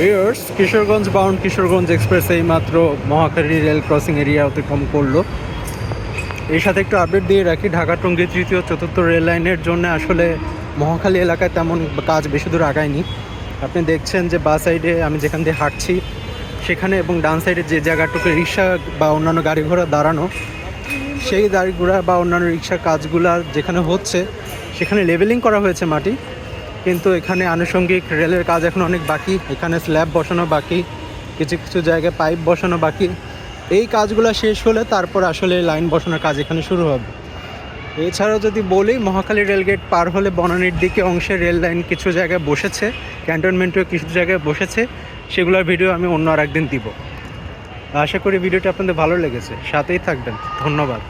Viewers Kishoreganj bound Kishoreganj express এই মাত্র Mohakhali rail crossing area অতিক্রম করল। এর সাথে একটু আপডেট দিয়ে রাখি ঢাকা টঙ্গী তৃতীয় চতুর্থ রেল লাইনের জন্য আসলে মহাখালী এলাকায় তেমন কাজ বেশি দূর আগায়নি। আপনি দেখছেন যে বা সাইডে আমি যেখান দিয়ে হাঁটছি, সেখানে এবং ডান সাইডে যে জায়গাটুকু রিক্সা বা অন্যান্য গাড়ি ঘোড়া দাঁড়ানো, সেই গাড়ি ঘোড়া বা অন্যান্য রিক্সার কাজগুলো যেখানে হচ্ছে, সেখানে লেভেলিং করা হয়েছে মাটি। কিন্তু এখানে আনুষঙ্গিক রেলের কাজ এখন অনেক বাকি। এখানে স্ল্যাব বসানো বাকি, কিছু কিছু জায়গায় পাইপ বসানো বাকি। এই কাজগুলো শেষ হলে তারপর আসলে লাইন বসানোর কাজ এখানে শুরু হবে। এছাড়াও যদি বলি মহাকালী রেলগেট পার হলে বনানীর দিকে অংশে রেল লাইন কিছু জায়গায় বসেছে ক্যান্টনমেন্টেও কিছু জায়গায় বসেছে। সেগুলোর ভিডিও আমি অন্য আর একদিন দিব। আশা করি ভিডিওটা আপনাদের ভালো লেগেছে। সাথেই থাকবেন। ধন্যবাদ।